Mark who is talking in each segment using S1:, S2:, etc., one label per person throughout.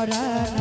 S1: পরানা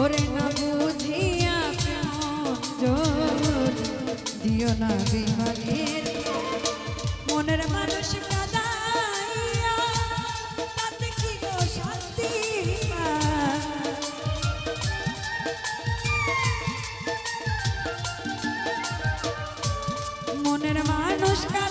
S1: ওরে না বুঝিয়া জোর দিও না বিভাগের মনের মানুষ কাদাইয়া, তাতে কি গো শান্তি মনের মানুষ কাদা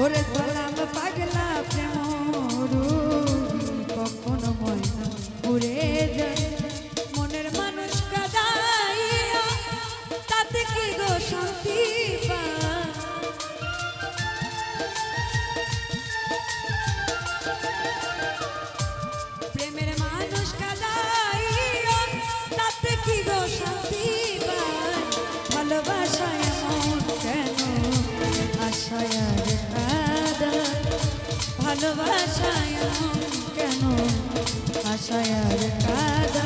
S1: ওরে ভালোবাসায় কেন? আশায় কাদা